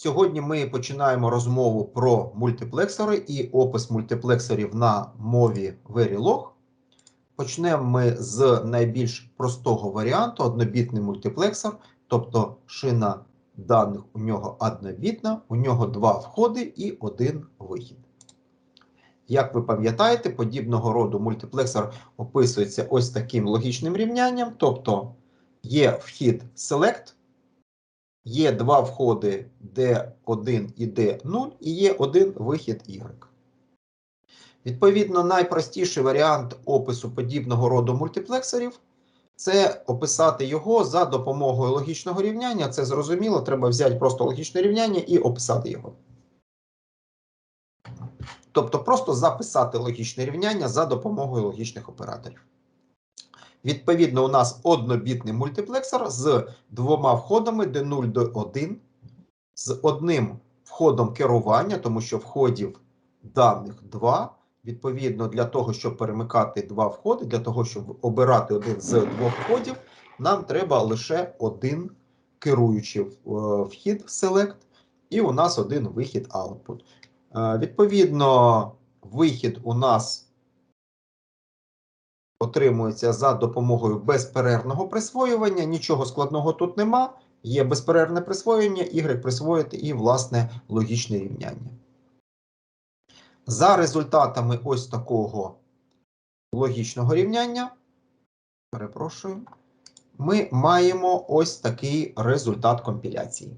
Сьогодні ми починаємо розмову про мультиплексори і опис мультиплексорів на мові Verilog. Почнемо ми з найбільш простого варіанту однобітний мультиплексор, тобто шина даних у нього однобітна, у нього два входи і один вихід. Як ви пам'ятаєте, подібного роду мультиплексор описується ось таким логічним рівнянням, тобто є вхід Select, є два входи D1 і D0, і є один вихід Y. Відповідно, найпростіший варіант опису подібного роду мультиплексорів це описати його за допомогою логічного рівняння. Це зрозуміло, треба взяти просто логічне рівняння і описати його. Тобто просто записати логічне рівняння за допомогою логічних операторів. Відповідно, у нас однобітний мультиплексор з двома входами D0 D1, з одним входом керування, тому що входів даних два. Відповідно, для того, щоб перемикати два входи, для того, щоб обирати один з двох входів, нам треба лише один керуючий вхід Select, і у нас один вихід Output. Відповідно, вихід у нас отримується за допомогою безперервного присвоювання. Нічого складного тут нема. Є безперервне присвоєння, Y присвоїти і, власне, логічне рівняння. За результатами ось такого логічного рівняння, перепрошую, ми маємо ось такий результат компіляції.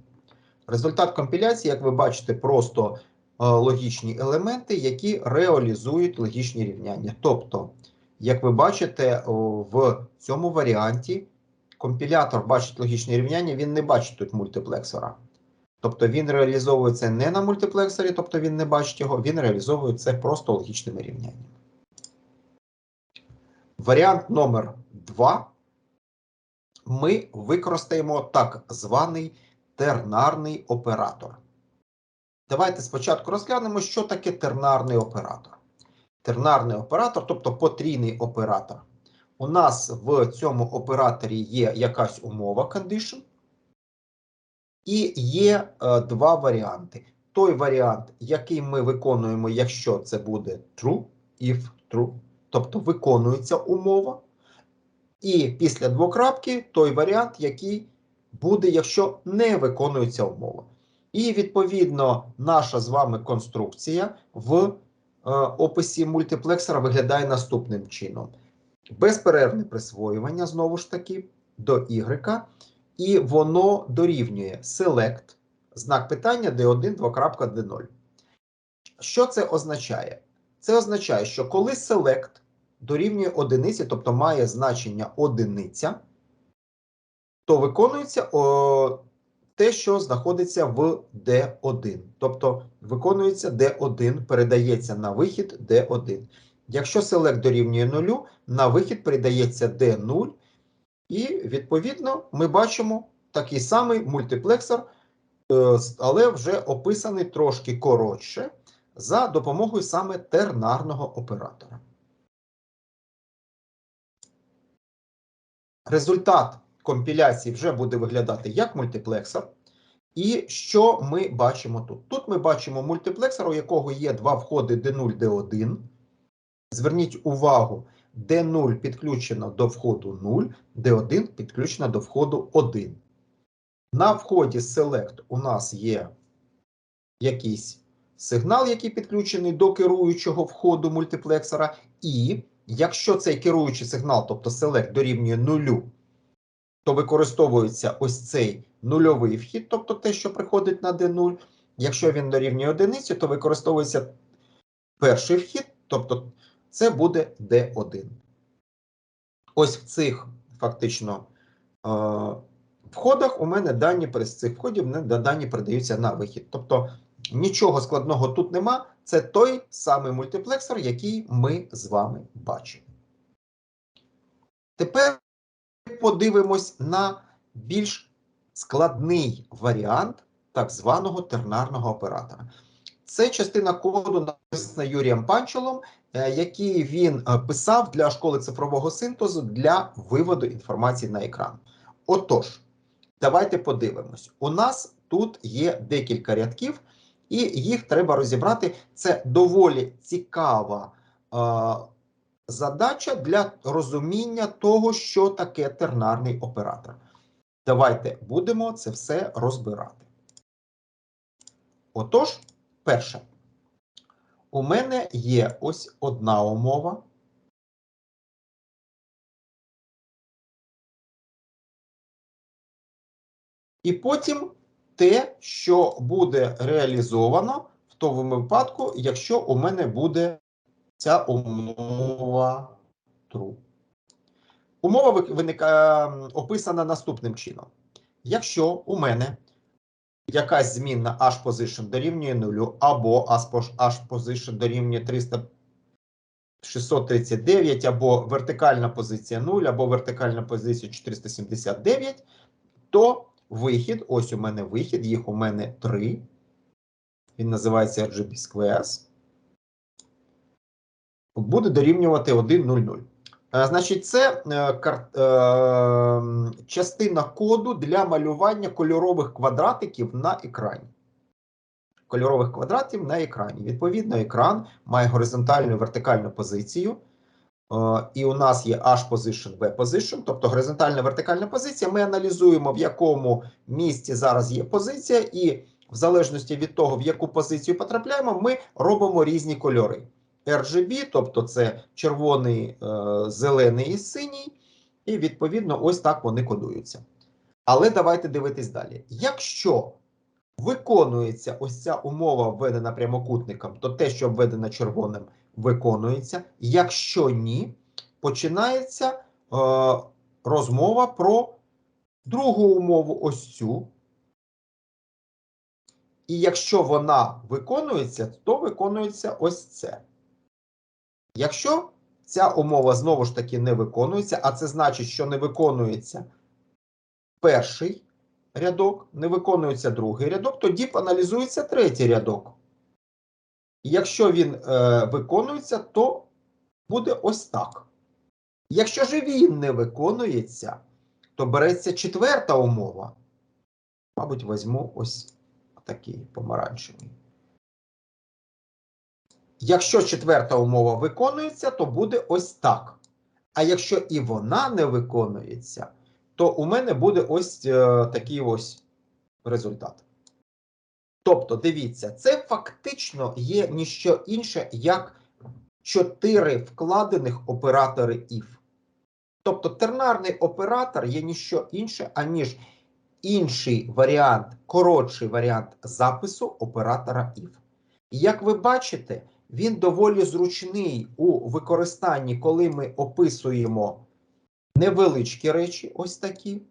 Результат компіляції, як ви бачите, просто логічні елементи, які реалізують логічні рівняння. Тобто, як ви бачите, в цьому варіанті компілятор бачить логічні рівняння, він не бачить тут мультиплексора. Тобто він реалізовується не на мультиплексорі, тобто він не бачить його, він реалізовує це просто логічними рівняннями. Варіант номер 2. Ми використаємо так званий тернарний оператор. Давайте спочатку розглянемо, що таке тернарний оператор. Тернарний оператор, тобто потрійний оператор. У нас в цьому операторі є якась умова condition, і є е, два варіанти. Той варіант, який ми виконуємо, якщо це буде true, if true, тобто виконується умова. І після двокрапки той варіант, який буде, якщо не виконується умова. І, відповідно, наша з вами конструкція в описі мультиплексора виглядає наступним чином: безперервне присвоювання, знову ж таки, до Y, і воно дорівнює select, знак питання D1, 2.D0. Що це означає? Це означає, що коли select дорівнює одиниці, тобто має значення одиниця, то виконується о, те, що знаходиться в D1. Тобто виконується D1, передається на вихід D1. Якщо select дорівнює 0, на вихід передається D0. І, відповідно, ми бачимо такий самий мультиплексор, е, але вже описаний трошки коротше за допомогою саме тернарного оператора. Результат компіляції вже буде виглядати як мультиплексор. І що ми бачимо тут? Тут ми бачимо мультиплексор, у якого є два входи D0, D1. Зверніть увагу, D0 підключено до входу 0, D1 підключено до входу 1. На вході Select у нас є якийсь сигнал, який підключений до керуючого входу мультиплексора. І якщо цей керуючий сигнал, тобто Select дорівнює 0, то використовується ось цей нульовий вхід, тобто те, що приходить на D0. Якщо він дорівнює одиниці, то використовується перший вхід, тобто це буде D1. Ось в цих фактично е, входах у мене дані з цих входів дані передаються на вихід. Тобто нічого складного тут нема. Це той самий мультиплексор, який ми з вами бачимо. Тепер подивимось на більш складний варіант так званого тернарного оператора. Це частина коду, написана Юрієм Панчелом, е, який він е, писав для школи цифрового синтезу для виводу інформації на екран. Отож, давайте подивимось: у нас тут є декілька рядків, і їх треба розібрати. Це доволі цікава е, задача для розуміння того, що таке тернарний оператор. Давайте будемо це все розбирати. Отож, перше, у мене є ось одна умова. І потім те, що буде реалізовано в тому випадку, якщо у мене буде ця умова true. Умова виникає описана наступним чином. Якщо у мене якась змінна h position дорівнює 0, або h position дорівнює 300, 639, або вертикальна позиція 0, або вертикальна позиція 479, то вихід, ось у мене вихід, їх у мене 3. Він називається RGB Squares. Буде дорівнювати 1,00. Значить, це е, е, частина коду для малювання кольорових квадратиків на екрані. Кольорових квадратів на екрані. Відповідно, екран має горизонтальну і вертикальну позицію. Е, і у нас є H position, B position, тобто горизонтальна вертикальна позиція. Ми аналізуємо, в якому місці зараз є позиція, і в залежності від того, в яку позицію потрапляємо, ми робимо різні кольори. RGB, тобто це червоний, е, зелений і синій, і відповідно ось так вони кодуються. Але давайте дивитись далі. Якщо виконується ось ця умова, введена прямокутником, то те, що введено червоним, виконується. Якщо ні, починається е, розмова про другу умову ось цю. І якщо вона виконується, то виконується ось це. Якщо ця умова знову ж таки не виконується, а це значить, що не виконується перший рядок, не виконується другий рядок, тоді аналізується третій рядок. І якщо він е, виконується, то буде ось так. Якщо ж він не виконується, то береться четверта умова. Мабуть, візьму ось такий помаранчевий. Якщо четверта умова виконується, то буде ось так. А якщо і вона не виконується, то у мене буде ось е, такий ось результат. Тобто, дивіться, це фактично є ніщо інше, як чотири вкладених оператори if. Тобто тернарний оператор є ніщо інше, аніж інший варіант, коротший варіант запису оператора if. І як ви бачите, він доволі зручний у використанні, коли ми описуємо невеличкі речі, ось такі,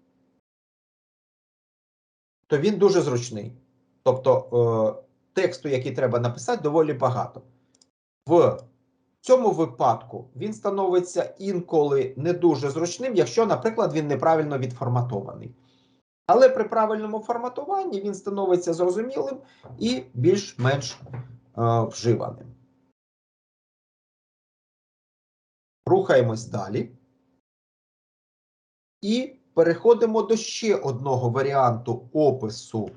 то він дуже зручний. Тобто е, тексту, який треба написати, доволі багато. В цьому випадку він становиться інколи не дуже зручним, якщо, наприклад, він неправильно відформатований. Але при правильному форматуванні він становиться зрозумілим і більш-менш е, вживаним. Рухаємось далі. І переходимо до ще одного варіанту опису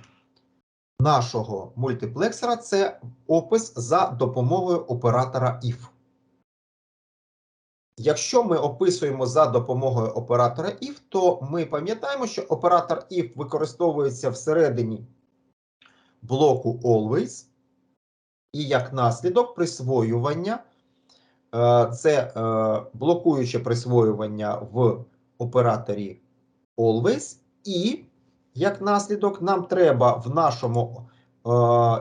нашого мультиплексора. Це опис за допомогою оператора if. Якщо ми описуємо за допомогою оператора if, то ми пам'ятаємо, що оператор if використовується всередині блоку always, і як наслідок присвоювання. Е, це е, блокуюче присвоювання в операторі always, і як наслідок, нам треба в нашому е,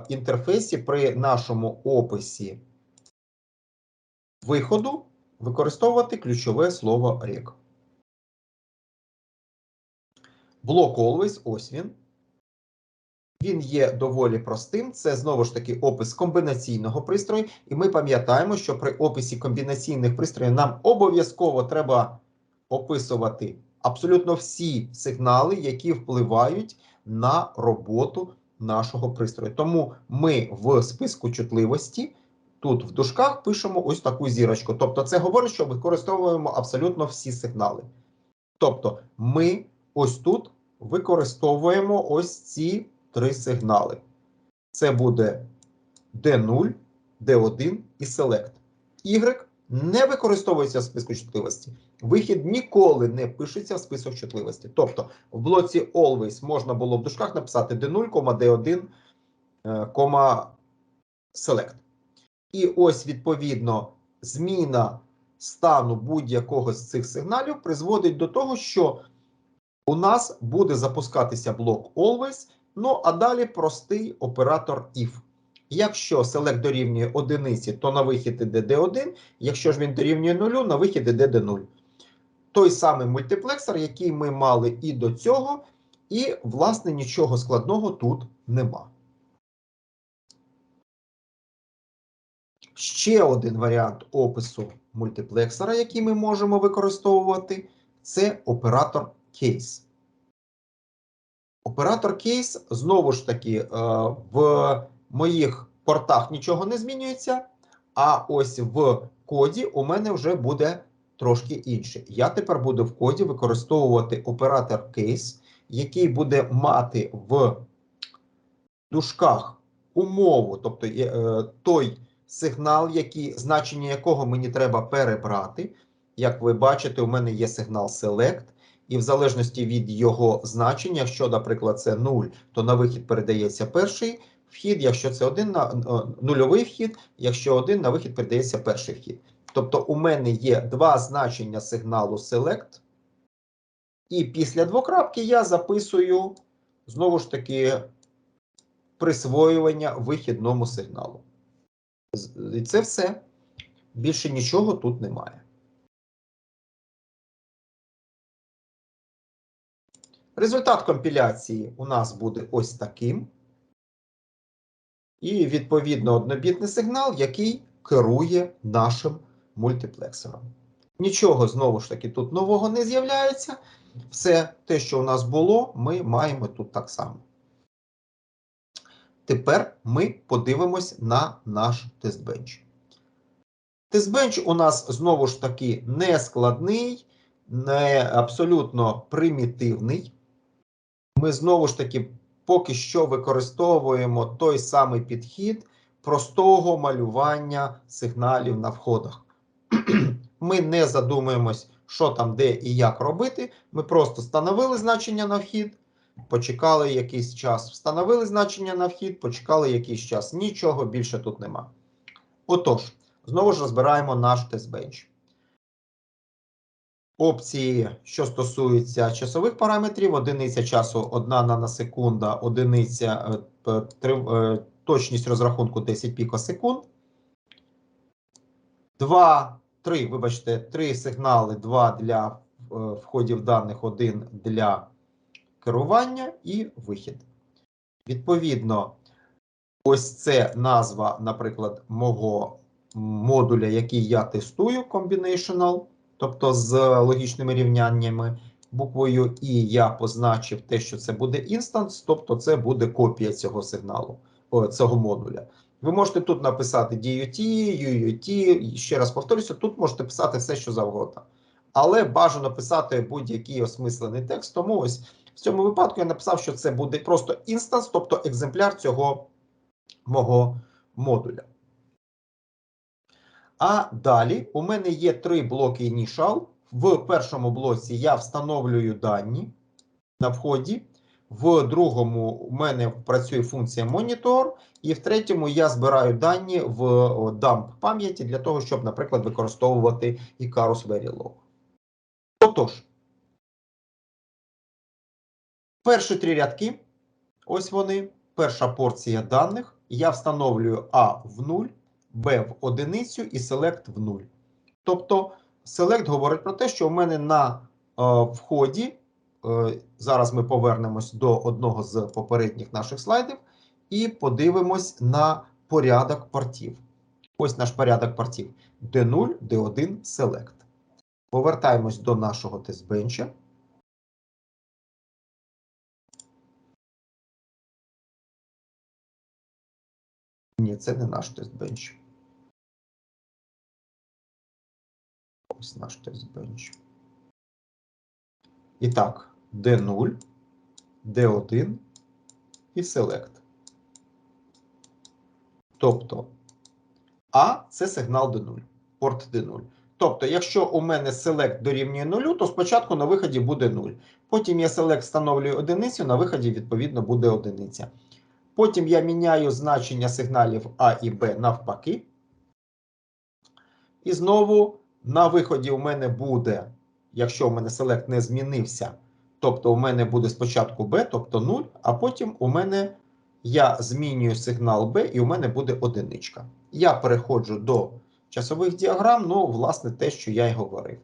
інтерфейсі при нашому описі виходу використовувати ключове слово rec. Блок always, ось він. Він є доволі простим. Це знову ж таки опис комбінаційного пристрою. І ми пам'ятаємо, що при описі комбінаційних пристроїв нам обов'язково треба описувати абсолютно всі сигнали, які впливають на роботу нашого пристрою. Тому ми в списку чутливості тут в дужках пишемо ось таку зірочку. Тобто, це говорить, що використовуємо абсолютно всі сигнали. Тобто, ми ось тут використовуємо ось ці три сигнали. Це буде D0, D1 і Select. Y не використовується в списку чутливості. Вихід ніколи не пишеться в список чутливості. Тобто в блоці Always можна було в дужках написати D0, D1, е, Select. І ось, відповідно, зміна стану будь-якого з цих сигналів призводить до того, що у нас буде запускатися блок Always, ну а далі простий оператор if. Якщо select дорівнює одиниці, то на вихід іде D1, якщо ж він дорівнює 0, на вихід іде D0. Той самий мультиплексор, який ми мали і до цього, і, власне, нічого складного тут нема. Ще один варіант опису мультиплексора, який ми можемо використовувати, це оператор case. Оператор case, знову ж таки, е, в моїх портах нічого не змінюється, а ось в коді у мене вже буде трошки інше. Я тепер буду в коді використовувати оператор case, який буде мати в дужках умову, тобто е, той сигнал, який, значення якого мені треба перебрати. Як ви бачите, у мене є сигнал select, і в залежності від його значення, якщо, наприклад, це 0, то на вихід передається перший вхід, якщо це один на нульовий вхід, якщо один на вихід передається перший вхід. Тобто у мене є два значення сигналу select, і після двокрапки я записую знову ж таки присвоювання вихідному сигналу. І це все. Більше нічого тут немає. Результат компіляції у нас буде ось таким. І, відповідно, однобітний сигнал, який керує нашим мультиплексором. Нічого, знову ж таки, тут нового не з'являється. Все те, що у нас було, ми маємо тут так само. Тепер ми подивимось на наш тестбенч. Тестбенч у нас знову ж таки не складний, не абсолютно примітивний. Ми знову ж таки поки що використовуємо той самий підхід простого малювання сигналів на входах. Ми не задумуємось, що там, де і як робити. Ми просто встановили значення на вхід, почекали якийсь час, встановили значення на вхід, почекали якийсь час. Нічого більше тут нема. Отож, знову ж розбираємо наш тестбенч. Опції, що стосуються часових параметрів, одиниця часу 1 наносекунда, одиниця е, е, точність розрахунку 10 пікосекунд. 2, 3, вибачте, 3 сигнали, 2 для е, входів даних, 1 для керування і вихід. Відповідно, ось це назва, наприклад, мого модуля, який я тестую, combinational, тобто з логічними рівняннями. Буквою І я позначив те, що це буде інстанс, тобто це буде копія цього сигналу, цього модуля. Ви можете тут написати DUT, UUT, ще раз повторюся, тут можете писати все, що завгодно. Але бажано писати будь-який осмислений текст. Тому ось в цьому випадку я написав, що це буде просто інстанс, тобто екземпляр цього мого модуля. А далі у мене є три блоки initial. В першому блоці я встановлюю дані на вході. В другому у мене працює функція монітор, і в третьому я збираю дані в dump пам'яті для того, щоб, наприклад, використовувати Icarus Verilog. Отож, перші три рядки, ось вони. Перша порція даних. Я встановлюю А в 0, Б в одиницю і Select в 0. Тобто, Select говорить про те, що у мене на е, вході. Е, зараз ми повернемось до одного з попередніх наших слайдів і подивимось на порядок портів. Ось наш порядок портів D0, D1, Select. Повертаємось до нашого тестбенча. Ні, це не наш тестбенч. Ось наш тестбенч. І так, D0, D1, і select. Тобто А це сигнал D0, порт D0. Тобто, якщо у мене select дорівнює 0, то спочатку на виході буде 0. Потім я select встановлюю одиницю, на виході, відповідно, буде одиниця. Потім я міняю значення сигналів А і Б навпаки. І знову на виході у мене буде, якщо у мене select не змінився, тобто у мене буде спочатку B, тобто 0, а потім у мене я змінюю сигнал B і у мене буде одиничка. Я переходжу до часових діаграм, ну, власне, те, що я й говорив.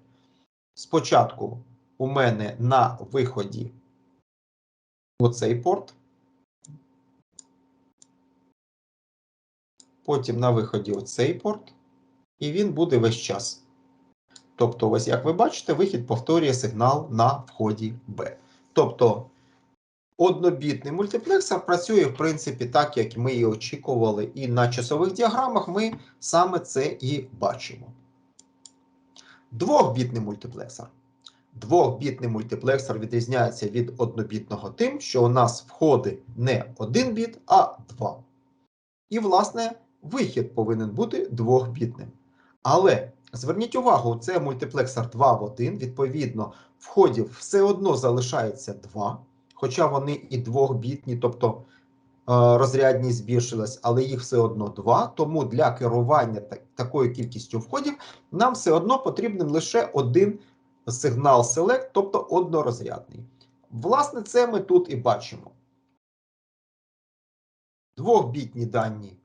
Спочатку у мене на виході оцей порт. Потім на виході оцей порт, і він буде весь час. Тобто, ось як ви бачите, вихід повторює сигнал на вході B. Тобто однобітний мультиплексор працює, в принципі, так, як ми і очікували, і на часових діаграмах ми саме це і бачимо. Двохбітний мультиплексор. Двохбітний мультиплексор відрізняється від однобітного тим, що у нас входи не один біт, а два. І, власне, вихід повинен бути двохбітним. Але зверніть увагу, це мультиплексор 2 в 1, відповідно, входів все одно залишається 2, хоча вони і двохбітні, тобто е, розрядність збільшилась, але їх все одно 2. Тому для керування такою кількістю входів нам все одно потрібен лише один сигнал Select, тобто однорозрядний. Власне, це ми тут і бачимо. Двохбітні дані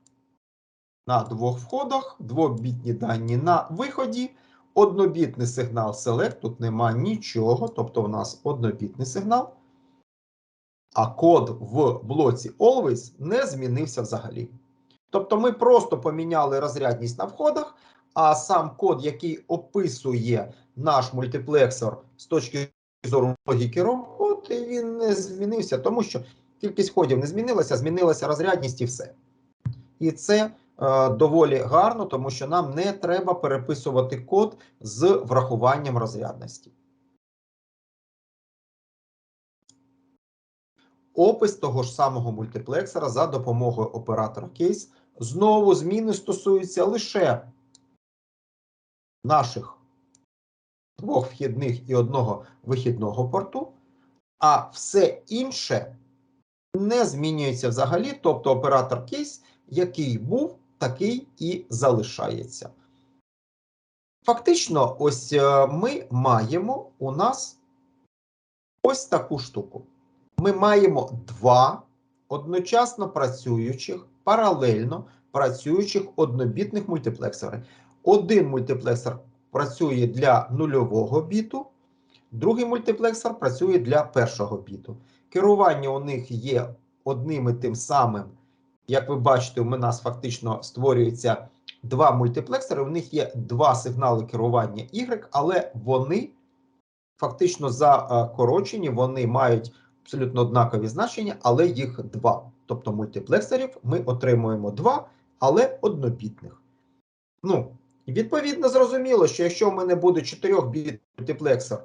на двох входах, двобітні дані на виході, однобітний сигнал Select, тут нема нічого, тобто у нас однобітний сигнал. А код в блоці Always не змінився взагалі. Тобто ми просто поміняли розрядність на входах, а сам код, який описує наш мультиплексор з точки зору логіки роботи, він не змінився, тому що кількість ходів не змінилася, змінилася розрядність і все. І це доволі гарно, тому що нам не треба переписувати код з врахуванням розрядності. Опис того ж самого мультиплексора за допомогою оператора кейс. Знову зміни стосуються лише наших двох вхідних і одного вихідного порту, а все інше не змінюється взагалі, тобто оператор кейс, який був, такий і залишається. Фактично, ось е, ми маємо у нас ось таку штуку. Ми маємо два одночасно працюючих, паралельно працюючих однобітних мультиплексори. Один мультиплексор працює для нульового біту, другий мультиплексор працює для першого біту. Керування у них є одним і тим самим. Як ви бачите, у нас фактично створюється два мультиплексори. У них є два сигнали керування Y, але вони фактично закорочені, вони мають абсолютно однакові значення, але їх два. Тобто мультиплексорів ми отримуємо два, але однобітних. Ну, відповідно зрозуміло, що якщо в мене буде 4-біт мультиплексор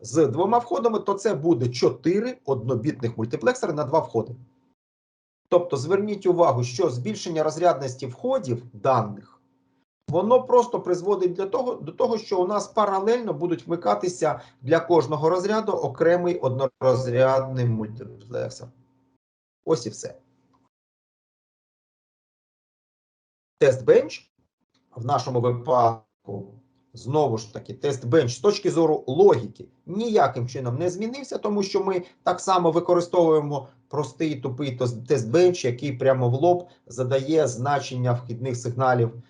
з двома входами, то це буде 4 однобітних мультиплексори на два входи. Тобто зверніть увагу, що збільшення розрядності входів даних, воно просто призводить для того, до того, що у нас паралельно будуть вмикатися для кожного розряду окремий однорозрядний мультиплексор. Ось і все. Тест-бенч в нашому випадку, знову ж таки, тест-бенч з точки зору логіки ніяким чином не змінився, тому що ми так само використовуємо простий тупий тест-бенч, який прямо в лоб задає значення вхідних сигналів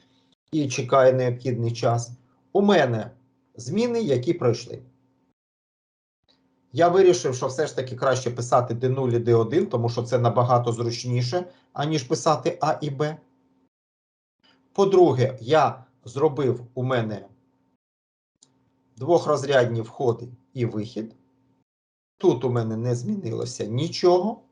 і чекає необхідний час. У мене зміни, які пройшли. Я вирішив, що все ж таки краще писати D0 і D1, тому що це набагато зручніше, аніж писати А і Б. По-друге, я зробив у мене двохрозрядні входи і вихід. Тут у мене не змінилося нічого.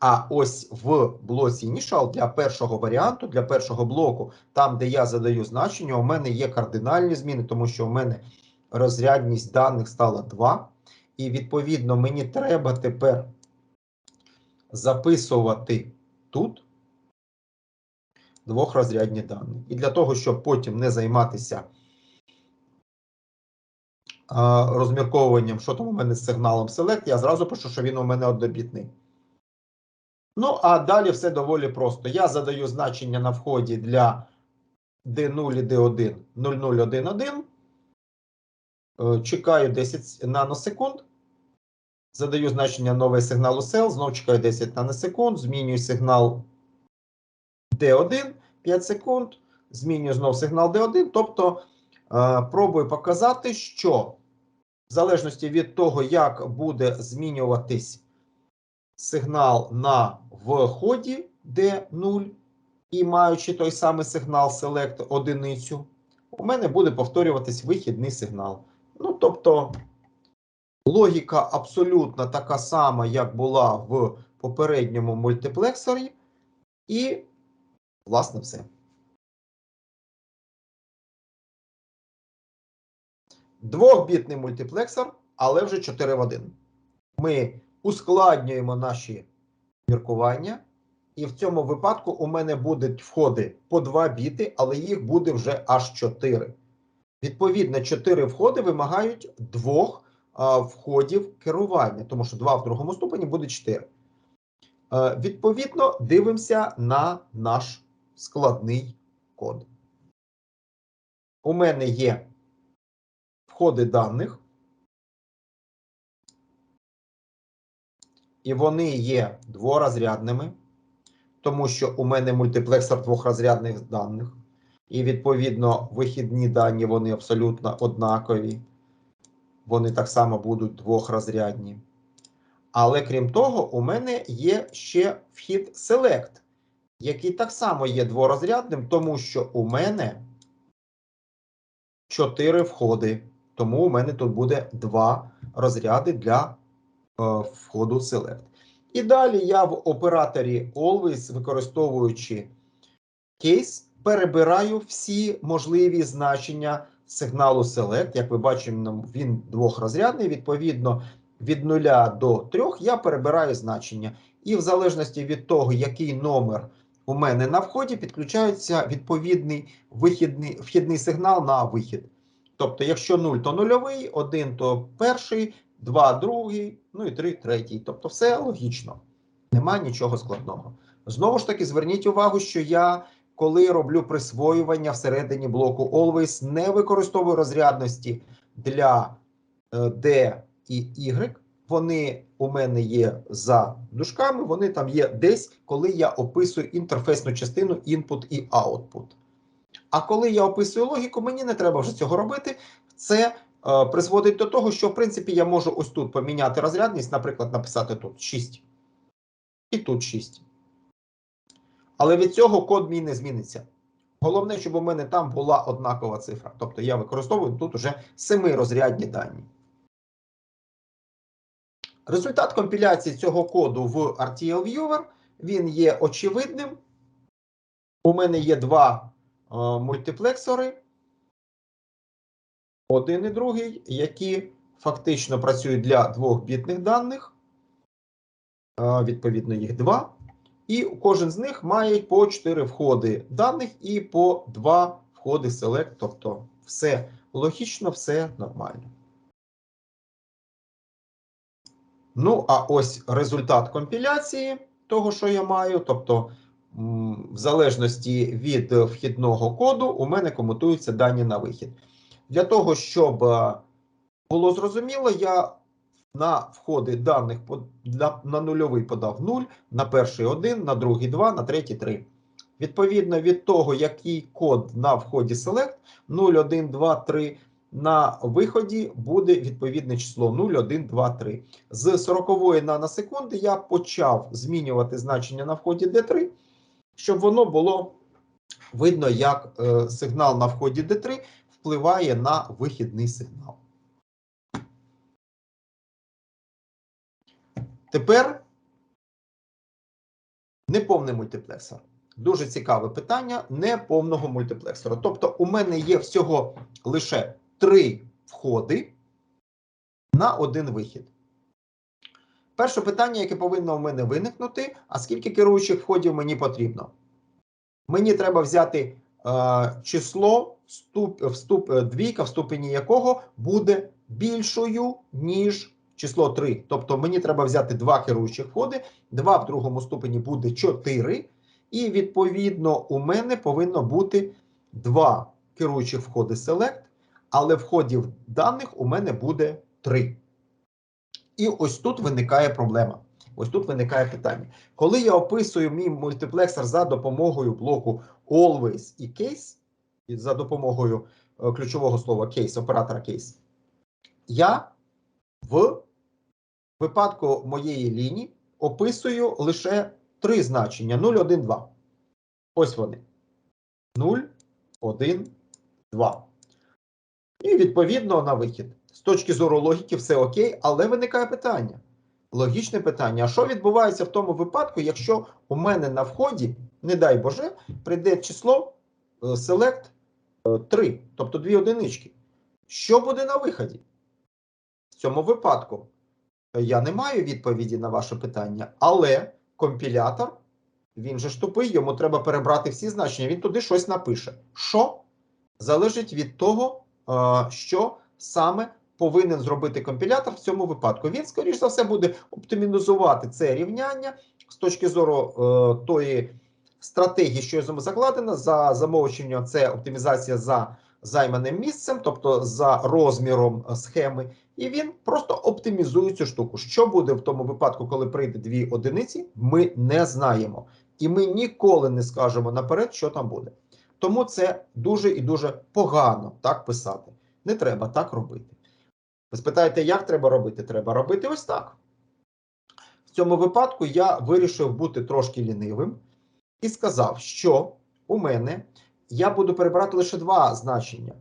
А ось в блоці Initial для першого варіанту, для першого блоку, там, де я задаю значення, у мене є кардинальні зміни, тому що у мене розрядність даних стала 2. І, відповідно, мені треба тепер записувати тут двохрозрядні дані. І для того, щоб потім не займатися розмірковуванням, що там у мене з сигналом Select, я зразу пишу, що він у мене однобітний. Ну, а далі все доволі просто. Я задаю значення на вході для D0 і D1 0011. Е, Чекаю 10 наносекунд. Задаю значення нового сигналу SEL, знову чекаю 10 наносекунд, змінюю сигнал D1 5 секунд, змінюю знов сигнал D1. Тобто е, пробую показати, що в залежності від того, як буде змінюватись сигнал на вході D0 і маючи той самий сигнал Select одиницю, у мене буде повторюватись вихідний сигнал. Ну, тобто, логіка абсолютно така сама, як була в попередньому мультиплексорі, і, власне, все. Двохбітний мультиплексор, але вже 4 в 1. Ми ускладнюємо наші міркування. І в цьому випадку у мене будуть входи по 2 біти, але їх буде вже аж 4. Відповідно, 4 входи вимагають двох а, входів керування, тому що 2 в другому ступені буде 4. Е, відповідно, дивимося на наш складний код. У мене є входи даних. І вони є дворазрядними тому що у мене мультиплексор двохрозрядних даних, і відповідно вихідні дані вони абсолютно однакові. Вони так само будуть двохрозрядні. Але крім того, у мене є ще вхід Select, який так само є дворозрядним, тому що у мене 4 входи. Тому у мене тут буде два розряди для входу Select. І далі я в операторі Always, використовуючи кейс, перебираю всі можливі значення сигналу Select. Як ви бачимо, він двохрозрядний. Відповідно, від 0 до 3 я перебираю значення. І в залежності від того, який номер у мене на вході, підключається відповідний вихідний, вхідний сигнал на вихід. Тобто, якщо 0, то нульовий, 1 то перший. Два другий, ну і три третій. Тобто все логічно. Нема нічого складного. Знову ж таки, зверніть увагу, що я, коли роблю присвоювання всередині блоку Always, не використовую розрядності для е, D і Y. Вони у мене є за дужками, вони там є десь, коли я описую інтерфейсну частину input і output. А коли я описую логіку, мені не треба вже цього робити. Це призводить до того, що в принципі я можу ось тут поміняти розрядність, наприклад, написати тут 6. І тут 6. Але від цього код мій не зміниться. Головне, щоб у мене там була однакова цифра. Тобто я використовую тут уже семирозрядні дані. Результат компіляції цього коду в RTL Viewer він є очевидним. У мене є два е, мультиплексори один і другий, які фактично працюють для двох бітних даних. Відповідно, їх два. І кожен з них має по 4 входи даних і по 2 входи Select. Тобто, все логічно, все нормально. Ну, а ось результат компіляції того, що я маю. Тобто, в залежності від вхідного коду, у мене комутуються дані на вихід. Для того, щоб е, було зрозуміло, я на входи даних на нульовий подав 0, на перший 1, на другий 2, на третій 3. Відповідно від того, який код на вході Select 0, 1, 2, 3, на виході буде відповідне число 0, 1, 2, 3. З 40 наносекунди я почав змінювати значення на вході D3, щоб воно було видно, як е, сигнал на вході D3 впливає на вихідний сигнал. Тепер неповний мультиплексор. Дуже цікаве питання неповного мультиплексора. Тобто, у мене є всього лише три входи на один вихід. Перше питання, яке повинно в мене виникнути: а скільки керуючих входів мені потрібно? Мені треба взяти е, число, вступ, вступ, е, двійка, в ступені якого буде більшою, ніж число 3. Тобто мені треба взяти два керуючих входи, 2 в другому ступені буде 4. І відповідно у мене повинно бути два керуючих входи Select, але входів даних у мене буде 3. І ось тут виникає проблема. Ось тут виникає питання. Коли я описую мій мультиплексор за допомогою блоку always і case, за допомогою е, ключового слова case, оператора case, я в випадку моєї лінії описую лише три значення: 0, 1, 2. Ось вони. 0, 1, 2. І відповідно на вихід. З точки зору логіки, все окей, але виникає питання. Логічне питання: а що відбувається в тому випадку, якщо у мене на вході, не дай Боже, прийде число select е, 3, тобто дві одинички. Що буде на виході? В цьому випадку е, я не маю відповіді на ваше питання, але компілятор, він же ж тупий, йому треба перебрати всі значення, він туди щось напише. Що? Залежить від того, е, що саме повинен зробити компілятор в цьому випадку. Він, скоріш за все, буде оптимізувати це рівняння з точки зору е, тої стратегії, що йому закладено, за замовчення це оптимізація за займаним місцем, тобто за розміром е, схеми, і він просто оптимізує цю штуку. Що буде в тому випадку, коли прийде дві одиниці, ми не знаємо. І ми ніколи не скажемо наперед, що там буде. Тому це дуже і дуже погано так писати. Не треба так робити. Ви спитаєте, як треба робити? Треба робити ось так. В цьому випадку я вирішив бути трошки лінивим і сказав, що у мене я буду перебирати лише два значення: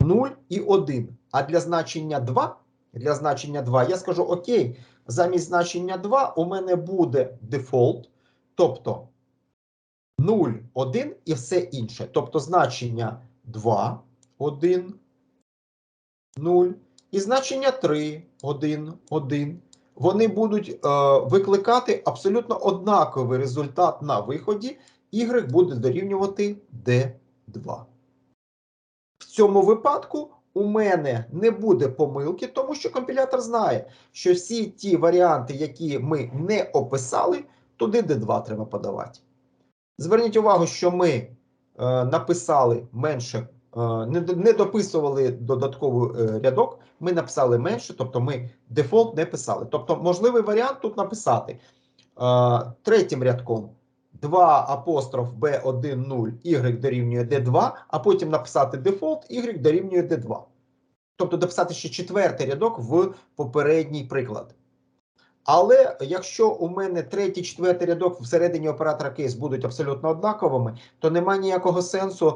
0 і 1. А для значення 2, для значення 2 я скажу: Окей, замість значення 2 у мене буде дефолт, тобто 0, 1 і все інше. Тобто значення 2, 1, 0 і значення 3, 1, 1. Вони будуть е, викликати абсолютно однаковий результат на виході. Y буде дорівнювати D2. В цьому випадку у мене не буде помилки, тому що компілятор знає, що всі ті варіанти, які ми не описали, туди D2 треба подавати. Зверніть увагу, що ми е, написали менше, не, дописували додатковий е, рядок, ми написали менше, тобто ми дефолт не писали. Тобто, можливий варіант тут написати е, третім рядком 2 апостроф B1 0 Y дорівнює D2, а потім написати дефолт Y дорівнює D2. Тобто дописати ще четвертий рядок в попередній приклад. Але якщо у мене третій, четвертий рядок всередині оператора кейс будуть абсолютно однаковими, то немає ніякого сенсу е,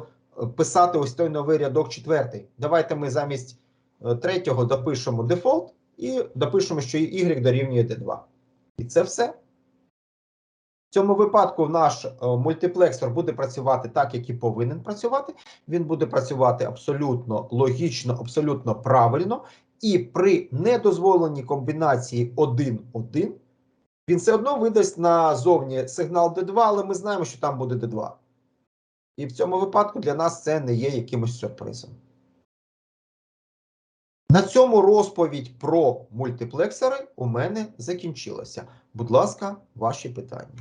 писати ось той новий рядок четвертий. Давайте ми замість е, третього допишемо дефолт і допишемо, що y дорівнює d2. І це все. В цьому випадку наш е, мультиплексор буде працювати так, як і повинен працювати. Він буде працювати абсолютно логічно, абсолютно правильно. І при недозволеній комбінації 1-1 він все одно видасть назовні сигнал D2, але ми знаємо, що там буде D2. І в цьому випадку для нас це не є якимось сюрпризом. На цьому розповідь про мультиплексори у мене закінчилася. Будь ласка, ваші питання.